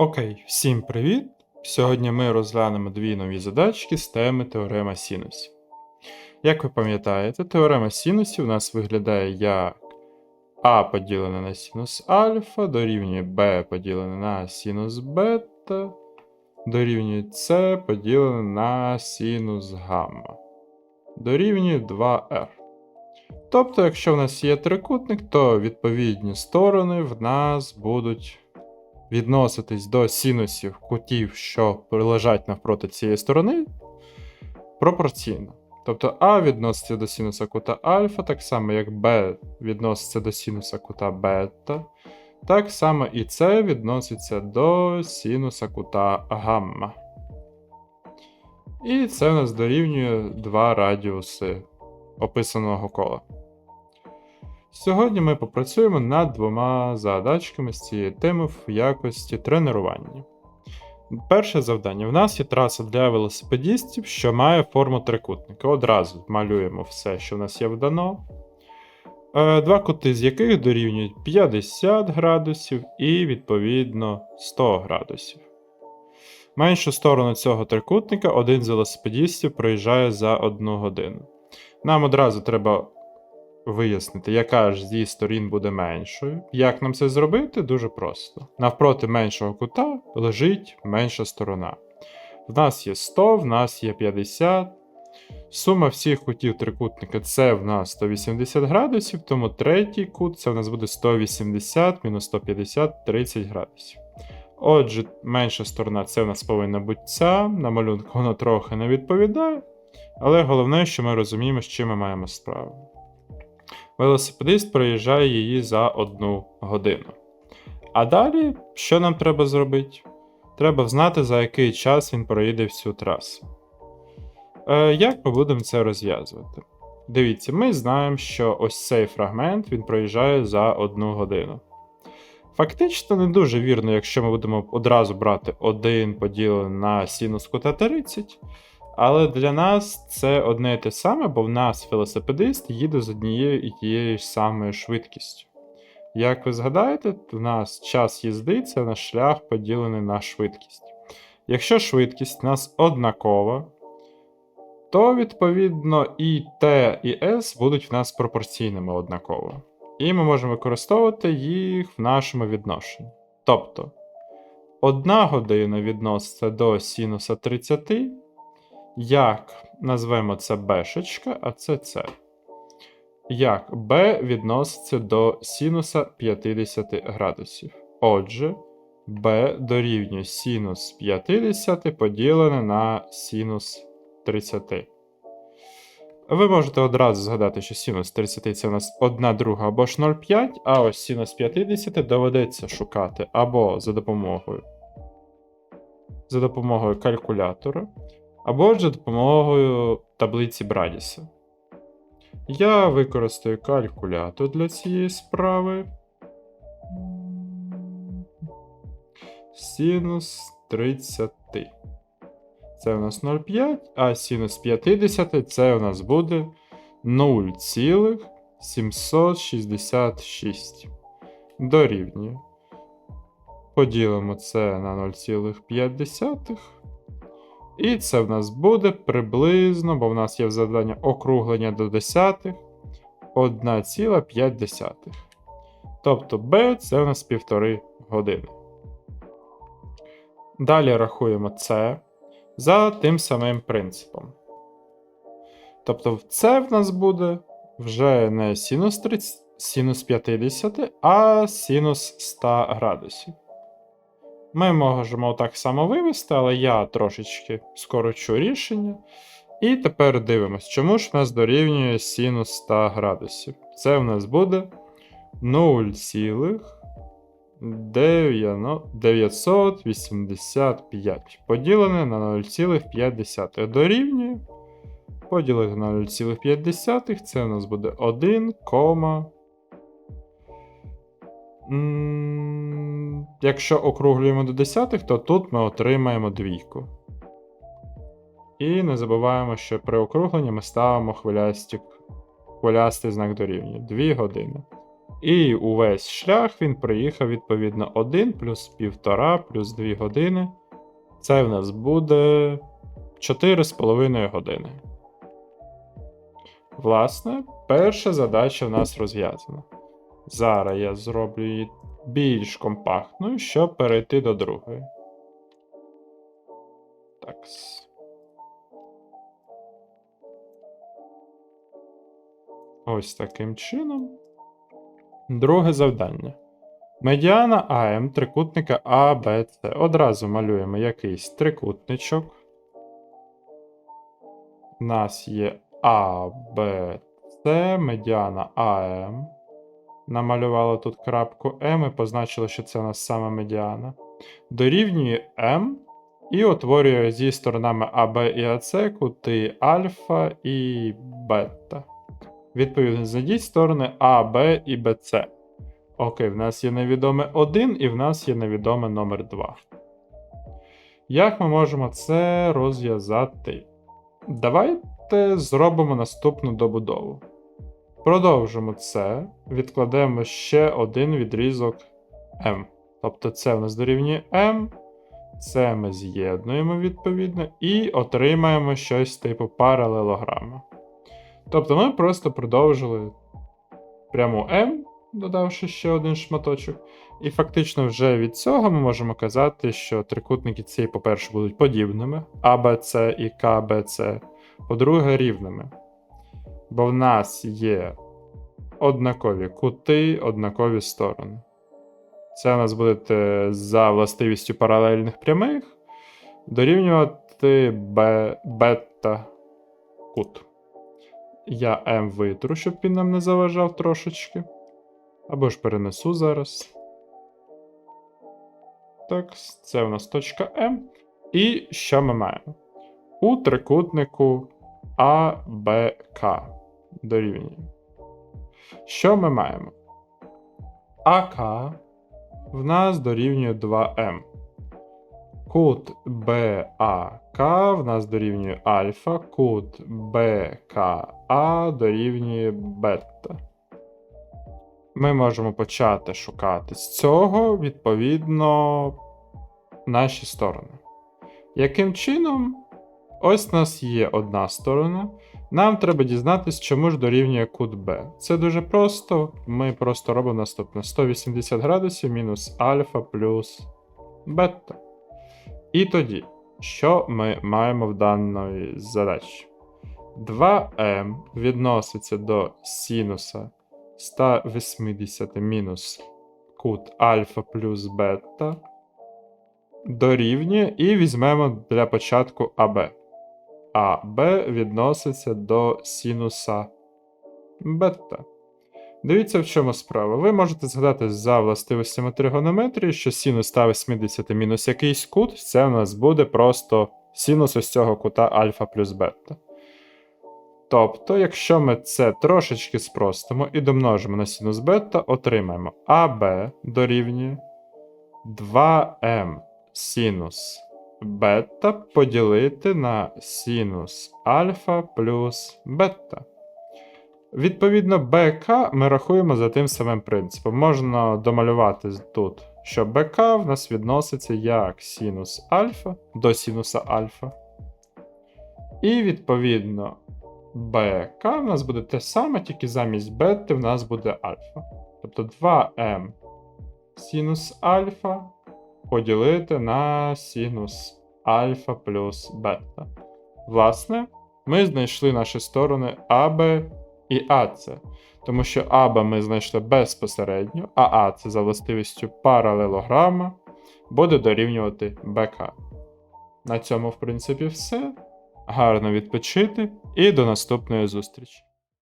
Окей, всім привіт! Сьогодні ми розглянемо дві нові задачки з теми теорема синусів. Як ви пам'ятаєте, теорема синусів у нас виглядає як А поділене на синус альфа, дорівнює Б поділене на синус бета, дорівнює С поділене на синус гамма. Дорівнює 2r. Тобто, якщо в нас є трикутник, то відповідні сторони в нас будуть відноситись до синусів кутів, що лежать навпроти цієї сторони, пропорційно. Тобто А відноситься до синуса кута альфа, так само як Б відноситься до синуса кута бета, так само і С відноситься до синуса кута гамма. І це у нас дорівнює два радіуси описаного кола. Сьогодні ми попрацюємо над двома задачками з цієї теми в якості тренування. Перше завдання. В нас є траса для велосипедістів, що має форму трикутника. Одразу малюємо все, що в нас є вдано. Е, Два кути, з яких дорівнюють 50 градусів і, відповідно, 100 градусів. Меншу сторону цього трикутника один з велосипедістів проїжджає за одну годину. Нам одразу треба вияснити, яка ж зі сторін буде меншою. Як нам це зробити? Дуже просто. Навпроти меншого кута лежить менша сторона. В нас є 100, в нас є 50. Сума всіх кутів трикутника це в нас 180 градусів, тому третій кут це в нас буде 180 мінус 150 30 градусів. Отже, менша сторона це в нас повинна бути ця. На малюнку вона трохи не відповідає. Але головне, що ми розуміємо, з чим ми маємо справу. Велосипедист проїжджає її за одну годину. А далі, що нам треба зробити? Треба знати, за який час він проїде всю трасу. Е, Як ми будемо це розв'язувати? Дивіться, ми знаємо, що ось цей фрагмент він проїжджає за одну годину. Фактично, не дуже вірно, якщо ми будемо одразу брати 1 поділений на синус кута 30. Але для нас це одне і те саме, бо в нас велосипедист їде з однією і тією ж самою швидкістю. Як ви згадаєте, в нас час їзди це наш шлях поділений на швидкість. Якщо швидкість у нас однакова, то відповідно і T, і S будуть в нас пропорційними однаково. І ми можемо використовувати їх в нашому відношенні. Тобто, одна година відноситься до синуса 30 як назвемо це бешечка, а це С. Як b відноситься до синуса 50 градусів. Отже, b дорівнює синус 50 поділене на синус 30. Ви можете одразу згадати, що синус 30 це у нас 1 друга або ж 0,5, а ось синус 50 доведеться шукати або за допомогою за допомогою калькулятора, або ж за допомогою таблиці Брадіса. Я використаю калькулятор для цієї справи. Синус 30. Це у нас 0,5, а синус 50 це у нас буде 0,766. Дорівнює. Поділимо це на 0,5. І це в нас буде приблизно, бо в нас є завдання округлення до десятих 1,5. Тобто B це у нас півтори години. Далі рахуємо C за тим самим принципом. Тобто, це в нас буде вже не синус 30, синус 50, а синус 100 градусів. Ми можемо так само вивести, але я трошечки скорочу рішення. І тепер дивимось, чому ж в нас дорівнює синус 100 градусів. Це в нас буде 0,985 поділене на 0,5 дорівнює. Поділити на 0,5 це у нас буде 1, М, Якщо округлюємо до десятих, то тут ми отримаємо двійку. І не забуваємо, що при округленні ми ставимо хвилястий знак дорівнює 2 години. І увесь шлях він проїхав відповідно 1 плюс 1,5 плюс 2 години. Це в нас буде 4,5 години. Власне, перша задача в нас розв'язана. Зараз я зроблю її більш компактною, щоб перейти до другої. Так. Ось таким чином. Друге завдання. Медіана АМ трикутника АБЦ. Одразу малюємо якийсь трикутничок. У нас є АБЦ, медіана АМ. Намалювали тут крапку М і позначили, що це у нас саме медіана. Дорівнює М і утворює зі сторонами АБ і АЦ кути альфа і бета. Відповідно, знайдіть сторони А, Б і БЦ. Окей, в нас є невідоме 1 і в нас є невідоме номер 2. Як ми можемо це розв'язати? Давайте зробимо наступну добудову. Продовжимо це, відкладемо ще один відрізок М. Тобто це в нас дорівнює М, це ми з'єднуємо відповідно і отримаємо щось типу паралелограма. Тобто ми просто продовжили пряму М, додавши ще один шматочок. І фактично вже від цього ми можемо казати, що трикутники ці, по-перше, будуть подібними, АБЦ і КБЦ, по-друге, рівними. Бо в нас є однакові кути, однакові сторони. Це у нас буде за властивістю паралельних прямих дорівнювати бета кут. Я М витру, щоб він нам не заважав трошечки. Або ж перенесу зараз. Так, це у нас точка М. І що ми маємо? У трикутнику АБК дорівнює. Що ми маємо? АК в нас дорівнює 2М. Кут БАК в нас дорівнює альфа, кут БКА дорівнює бета. Ми можемо почати шукати з цього, відповідно, наші сторони. Яким чином? Ось у нас є одна сторона. Нам треба дізнатися, чому ж дорівнює кут Б. Це дуже просто. Ми просто робимо наступне: 180 градусів мінус альфа плюс бета. І тоді, що ми маємо в даної задачі? 2m відноситься до синуса 180 мінус кут альфа плюс бета. Дорівнює і візьмемо для початку АБ. А Б відноситься до синуса бета. Дивіться, в чому справа. Ви можете згадати за властивостями тригонометрії, що синус 180 мінус якийсь кут, це у нас буде просто синус ось цього кута альфа плюс бета. Тобто, якщо ми це трошечки спростимо і домножимо на синус бета, отримаємо АБ дорівнює 2m синус бета поділити на синус альфа плюс бета. Відповідно, БК ми рахуємо за тим самим принципом. Можна домалювати тут, що БК в нас відноситься як синус альфа до синуса альфа. І відповідно БК в нас буде те саме, тільки замість бети в нас буде альфа. Тобто 2М синус альфа поділити на синус альфа плюс бета. Власне, ми знайшли наші сторони АБ і АЦ. Тому що АБ ми знайшли безпосередньо, а АЦ за властивістю паралелограма буде дорівнювати БК. На цьому, в принципі, все. Гарно відпочити і до наступної зустрічі!